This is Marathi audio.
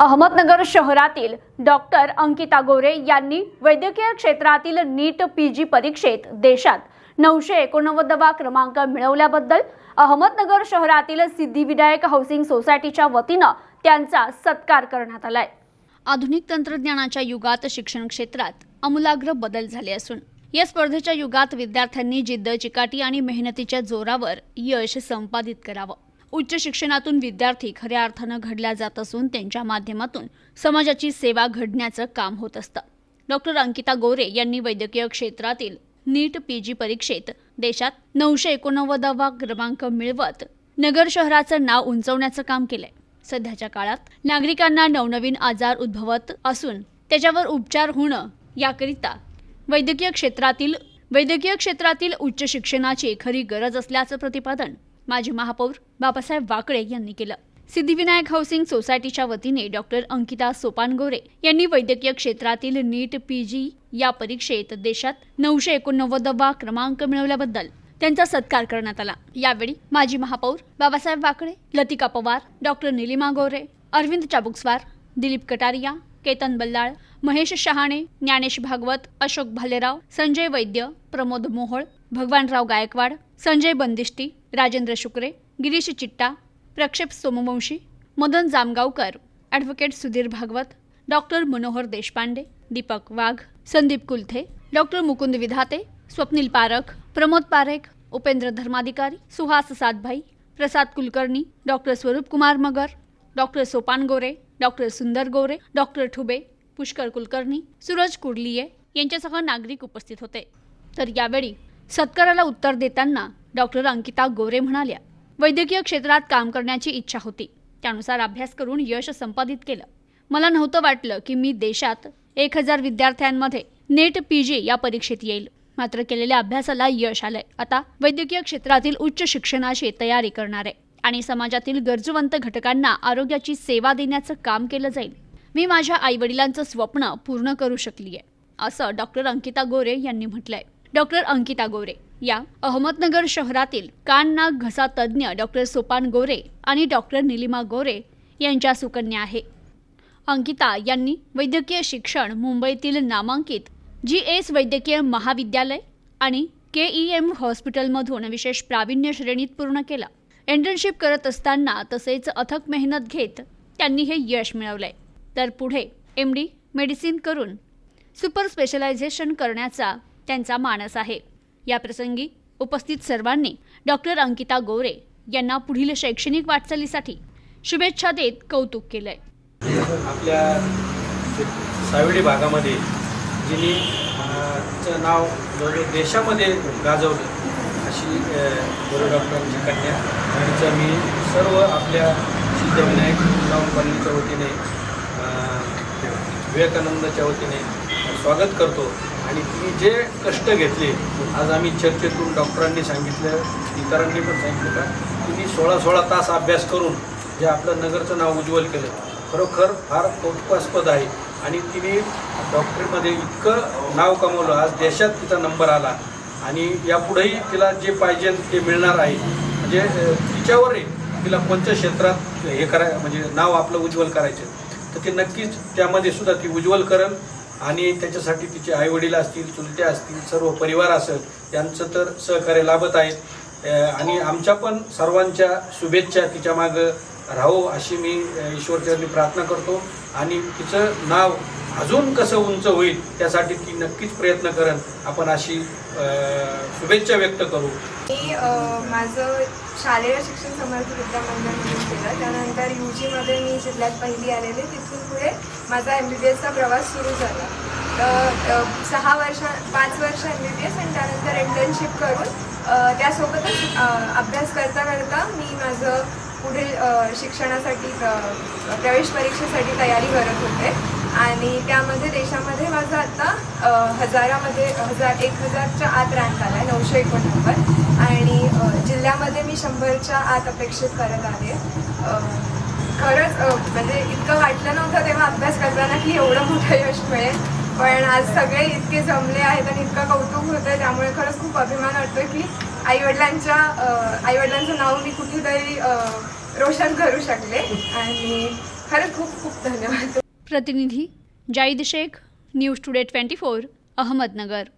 अहमदनगर शहरातील डॉक्टर अंकिता गोरे यांनी वैद्यकीय क्षेत्रातील नीट पी जी परीक्षेत देशात नऊशे एकोणनव्वदवा क्रमांक मिळवल्याबद्दल अहमदनगर शहरातील सिद्धिविनायक हाऊसिंग सोसायटीच्या वतीनं त्यांचा सत्कार करण्यात आलाय. आधुनिक तंत्रज्ञानाच्या युगात शिक्षण क्षेत्रात आमूलाग्र बदल झाले असून या स्पर्धेच्या युगात विद्यार्थ्यांनी जिद्द चिकाटी आणि मेहनतीच्या जोरावर यश संपादित करावं. उच्च शिक्षणातून विद्यार्थी खऱ्या अर्थानं घडल्या जात असून त्यांच्या माध्यमातून समाजाची सेवा घडण्याचं काम होत असतं. डॉक्टर अंकिता गोरे यांनी वैद्यकीय क्षेत्रातील नीट पी जी परीक्षेत देशात नऊशे एकोणनव्वदावा क्रमांक मिळवत नगर शहराचं नाव उंचवण्याचं काम केलंय. सध्याच्या काळात नागरिकांना नवनवीन आजार उद्भवत असून त्याच्यावर उपचार होणं याकरिता वैद्यकीय क्षेत्रातील वैद्यकीय क्षेत्रातील उच्च शिक्षणाची खरी गरज असल्याचं प्रतिपादन माजी महापौर बाबासाहेब वाकळे यांनी केलं. सिद्धिविनायक हाऊसिंग सोसायटीच्या वतीने डॉक्टर अंकिता सोपानगोरे यांनी वैद्यकीय क्षेत्रातील नीट पी जी या परीक्षेत देशात नऊशे एकोणनव्वदवा क्रमांक मिळवल्याबद्दल त्यांचा सत्कार करण्यात आला. यावेळी माजी महापौर Babasaheb Wakale Latika Pawar doctor Nilima Gore Arvind Chabukswar Dilip Kataria Ketan Ballal Mahesh Shahane Dnyanesh Bhagwat Ashok Bhalerao Sanjay Vaidya Pramod Mohol Bhagwanrao Gaikwad Sanjay Bandishti Rajendra Shukre Girish Chitta Prakshep Somvanshi Madan Jamgaonkar advocate Sudhir Bhagwat doctor Manohar Deshpande Deepak Wagh Sandeep Kulthe doctor Mukund Vidhate Swapnil Parakh Pramod Parekh Upendra Dharmadhikari Suhas Satbhai Prasad Kulkarni doctor Swaroop Kumar Magar doctor Sopan Gore doctor Sundar Gore doctor Thube Pushkar Kulkarni Suraj Kurliye यांच्यासह नागरिक उपस्थित होते. तर यावेळी सत्काराला उत्तर देताना डॉक्टर अंकिता गोरे म्हणाल्या वैद्यकीय क्षेत्रात काम करण्याची इच्छा होती. त्यानुसार अभ्यास करून यश संपादित केलं. मला नव्हतं वाटलं की मी देशात एक हजार विद्यार्थ्यांमध्ये नेट पी जी या परीक्षेत येईल. मात्र केलेल्या अभ्यासाला यश आलंय. आता वैद्यकीय क्षेत्रातील उच्च शिक्षणाची तयारी करणार आहे आणि समाजातील गरजवंत घटकांना आरोग्याची सेवा देण्याचं काम केलं जाईल. मी माझ्या आईवडिलांचं स्वप्न पूर्ण करू शकली आहे असं डॉक्टर अंकिता गोरे यांनी म्हटलंय. डॉक्टर अंकिता गोरे या अहमदनगर शहरातील कान नाक घसा तज्ज्ञ डॉक्टर सोपान गोरे आणि डॉक्टर निलिमा गोरे यांच्या सुकन्या आहे. अंकिता यांनी वैद्यकीय शिक्षण मुंबईतील नामांकित जी एस वैद्यकीय महाविद्यालय आणि के ई एम हॉस्पिटलमधून विशेष प्रावीण्य श्रेणीत पूर्ण केलं. इंटर्नशिप करत असताना तसेच अथक मेहनत घेत त्यांनी हे यश मिळवलंय. तर पुढे एम डी मेडिसिन करून सुपर स्पेशलायझेशन करण्याचा त्यांचा मानस आहे. याप्रसंगी उपस्थित सर्वांनी डॉक्टर अंकिता गोरे यांना पुढील शैक्षणिक वाटचालीसाठी शुभेच्छा देत कौतुक केलंय. आपल्या सावेडी भागामध्ये जिने नाव जवळजवळ देशामध्ये गाजवलं अशी गुरु डॉक्टरांची कन्या आणि मी सर्व आपल्या सिद्धविनायक टाऊन कॉलनीच्या वतीने अं, विवेकानंदच्या वतीने स्वागत करतो. आणि तुम्ही जे कष्ट घेतले आज आम्ही चर्चेतून डॉक्टरांनी सांगितलं इतरांनी पण सांगितलं का तुम्ही सोळा सोळा तास अभ्यास करून जे आपलं नगरचं नाव उज्ज्वल केलं. खरोखर फार कौतुकास्पद आहे. आणि तिने डॉक्टरीमध्ये इतकं नाव कमवलं आज देशात तिचा नंबर आला. आणि यापुढेही तिला जे पाहिजे ते मिळणार आहे म्हणजे तिच्यावरही तिला कोणत्या क्षेत्रात हे कराय म्हणजे नाव आपलं उज्ज्वल करायचं. तर ते नक्कीच त्यामध्ये सुद्धा ती उज्ज्वल करेल. आणि त्याच्यासाठी तिचे आईवडील असतील चुलते असतील सर्व परिवार असेल यांचं तर सहकार्य लाभत आहेत आणि आमच्या पण सर्वांच्या शुभेच्छा तिच्या मागं. राहो अशी मी अ, ईश्वरचरणी प्रार्थना करतो. आणि तिचं नाव अजून कसं उंच होईल त्यासाठी ती नक्कीच प्रयत्न करेन. आपण अशी शुभेच्छा व्यक्त करू. मी माझं शालेय शिक्षण समर्थ विद्या केलं. त्यानंतर यू जीमध्ये मी जिल्ह्यात पहिली आलेले. तिथून पुढे माझा एम बी बी एसचा प्रवास सुरू झाला. तर सहा वर्ष पाच वर्ष एम बी बी एस आणि त्यानंतर इंटर्नशिप करून त्यासोबतच अभ्यास करता करता मी माझं पुढील शिक्षणासाठी प्रवेश परीक्षेसाठी तयारी करत होते. आणि त्यामध्ये देशामध्ये माझा आता हजारामध्ये हजार एक हजारच्या आत रँक आला आहे नऊशे एकोणनव्वद. आणि जिल्ह्यामध्ये मी शंभरच्या आत अपेक्षित करत आहे. खरंच म्हणजे इतकं वाटलं नव्हतं तेव्हा अभ्यास करताना की एवढं मोठं यश मिळेल. पण आज सगळे इतके जमले आहेत आणि इतकं कौतुक होतं आहे त्यामुळे खरंच खूप अभिमान वाटतो की आईवडिलांच्या आईवडिलांचं नाव मी कुठेतरी रोशन करू शकले. आणि खरंच खूप खूप धन्यवाद. प्रतिनिधी Zaid Shaikh news today twenty four Ahmednagar.